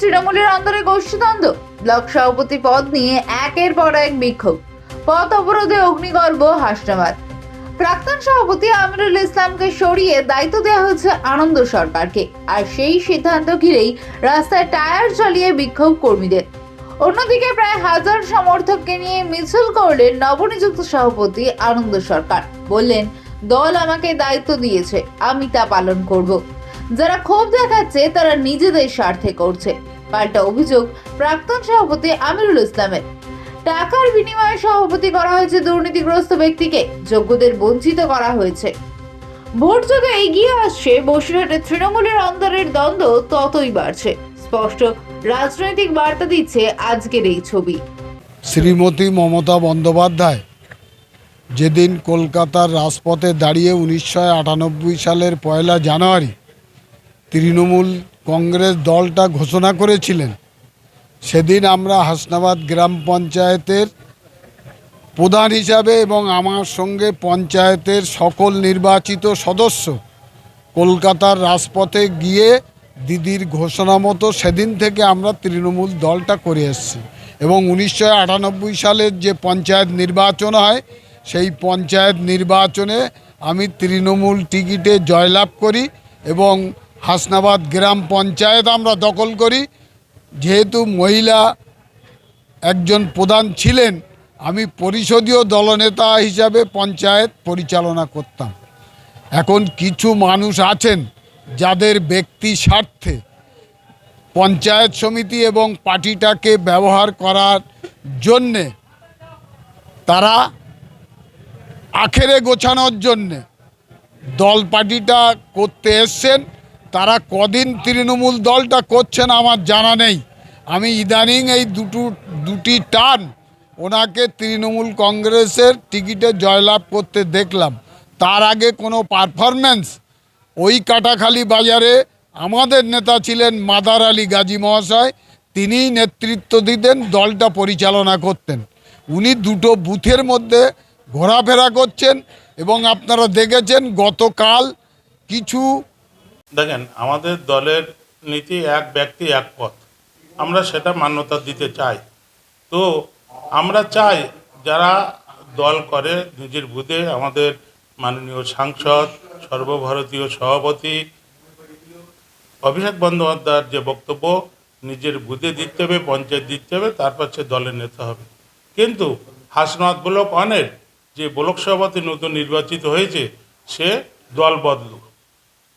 তৃণমূলের অন্দরে গোষ্ঠীদ্বন্দ্ব। ব্লক সভাপতি পদ নিয়ে একের পর এক বিক্ষোভ। পথ অবরোধে অগ্নিগর্ভ, হাসনাবাদ। প্রাক্তন সভাপতি আমিরুল ইসলামকে সরিয়ে দায়িত্ব দেওয়া হয়েছে আনন্দ সরকারকে। আর সেই সিদ্ধান্ত ঘিরেই রাস্তায় টায়ার চালিয়ে বিক্ষোভ কর্মীদের। অন্যদিকে প্রায় হাজার সমর্থককে নিয়ে মিছিল করলেন নবনিযুক্ত সভাপতি আনন্দ সরকার। বললেন, দল আমাকে দায়িত্ব দিয়েছে, আমি তা পালন করব। যারা ক্ষোভ দেখাচ্ছে, তারা নিজেদের স্বার্থে করছে। পাল্টা অভিযোগ প্রাক্তন সভাপতি আমিরুল ইসলামের। টাকার বিনিময়ে সভাপতি করা হয়েছে দুর্নীতিগ্রস্ত ব্যক্তিকে, যোগ্যদের বঞ্চিত করা হয়েছে। ভোট যত এগিয়ে আসছে বসিরহাটে তৃণমূলের অন্দরের দ্বন্দ্ব ততই বাড়ছে। স্পষ্ট রাজনৈতিক বার্তা দিচ্ছে আজকের এই ছবি। শ্রীমতী মমতা বন্দ্যোপাধ্যায় যেদিন কলকাতার রাজপথে দাঁড়িয়ে উনিশশো আটানব্বই সালের পয়লা জানুয়ারি তৃণমূল কংগ্রেস দলটা ঘোষণা করেছিলেন। সেদিন আমরা হাসনাবাদ গ্রাম পঞ্চায়েতের প্রধান হিসাবে এবং আমার সঙ্গে পঞ্চায়েতের সকল নির্বাচিত সদস্য কলকাতার রাজপথে গিয়ে দিদির ঘোষণা মতো সেদিন থেকে আমরা তৃণমূল দলটা করে এসেছি এবং উনিশশো আটানব্বই সালের যে পঞ্চায়েত নির্বাচন হয়, সেই পঞ্চায়েত নির্বাচনে আমি তৃণমূল টিকিটে জয়লাভ করি এবং হাসনাবাদ গ্রাম পঞ্চায়েত আমরা দখল করি। যেহেতু মহিলা একজন প্রধান ছিলেন, আমি পরিষদীয় দলনেতা হিসাবে পঞ্চায়েত পরিচালনা করতাম। এখন কিছু মানুষ আছেন যাদের ব্যক্তি স্বার্থে পঞ্চায়েত সমিতি এবং পার্টিটাকে ব্যবহার করার জন্যে তারা আখেরে গোছানোর জন্যে দল পার্টিটা করতে এসছেন। তারা কদিন তৃণমূল দলটা করছেন আমার জানা নেই। আমি ইদানিং এই দুটো, দুটি টান ওনাকে তৃণমূল কংগ্রেসের টিকিটে জয়লাভ করতে দেখলাম। তার আগে কোনো পারফরম্যান্স ওই কাটাখালি বাজারে আমাদের নেতা ছিলেন মাদার আলী গাজী মহাশয়, তিনিই নেতৃত্ব দিতেন, দলটা পরিচালনা করতেন। উনি দুটো বুথের মধ্যে ঘোরাফেরা করছেন এবং আপনারা দেখেছেন গতকাল কিছু দেখেন, আমাদের দলের নীতি এক ব্যক্তি, এক পথ। আমরা সেটা মান্যতা দিতে চাই। তো আমরা চাই যারা দল করে, নিজের বুধে আমাদের মাননীয় সাংসদ, সর্বভারতীয় সভাপতি, অভিষেক বন্দ্যোপাধ্যায়ের যে বক্তব্য, নিজের বুধে দিতে হবে, পঞ্চায়েত দিতে হবে, তারপর সে দলের নেতা হবে। কিন্তু হাসনাথ ব্লক অনেক যে ব্লক সভাপতি নতুন নির্বাচিত হয়েছে, সে দল বদলু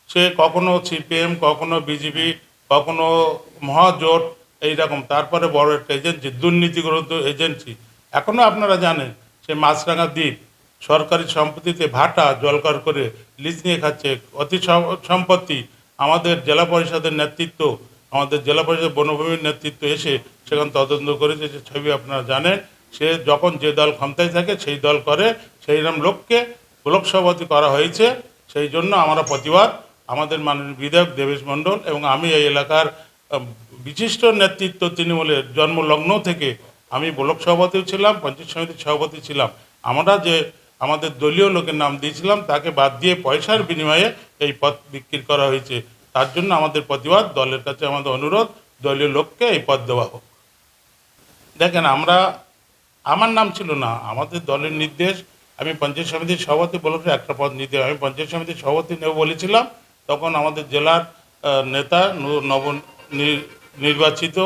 সে কখনো সিপিএম, কখনো বিজেপি, কখনো মহাজোট, এইরকম। তারপরে বড় একটা এজেন্সি দুর্নীতিগ্রস্ত এজেন্সি এখনও আপনারা জানেন, সে মাছরাঙা দ্বীপ, সরকারি সম্পত্তিতে ভাটা, জলকর করে লিজ নিয়ে খাচ্ছে। অতি সম- সম্পত্তি আমাদের জেলা পরিষদের নেতৃত্ব, আমাদের জেলা পরিষদ বনভূমির নেতৃত্ব এসে সেখানে তদন্ত করেছে। যে ছবি আপনারা জানেন, সে যখন যে দল ক্ষমতায় থাকে, সেই দল করে সেই রকম লোককে ব্লক সভাপতি করা হয়েছে। সেই জন্য আমরা প্রতিবাদ আমাদের মাননীয় বিধায়ক দেবেশ মণ্ডল এবং আমি এই এলাকার বিশিষ্ট নেতৃত্ব তৃণমূলের জন্মলগ্ন থেকে আমি ব্লক সভাপতিও ছিলাম, পঞ্চায়েত সমিতির সভাপতি ছিলাম। আমরা যে আমাদের দলীয় লোকের নাম দিয়েছিলাম, তাকে বাদ দিয়ে পয়সার বিনিময়ে এই পদ বিক্রি করা হয়েছে। তার জন্য আমাদের প্রতিবাদ, দলের কাছে আমাদের অনুরোধ, দলীয় লোককে এই পদ দেওয়া হোক। দেখেন, আমরা, আমার নাম ছিল না, আমাদের দলের নির্দেশ, আমি পঞ্চায়েত সমিতির সভাপতি বলেছি, একটা পদ নিতে। আমি পঞ্চায়েত সমিতির সভাপতি নেব বলেছিলাম তখন আমাদের জেলার নেতা নব নির্বাচিত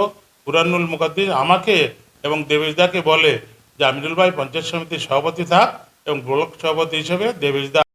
কুরানুল মুখাদ্দির আমাকে এবং দেবেশদাকে বলে যে, আমিরুল ভাই পঞ্চায়েত সমিতির সভাপতি থাক এবং ব্লক সভাপতি হিসেবে দেবেশদা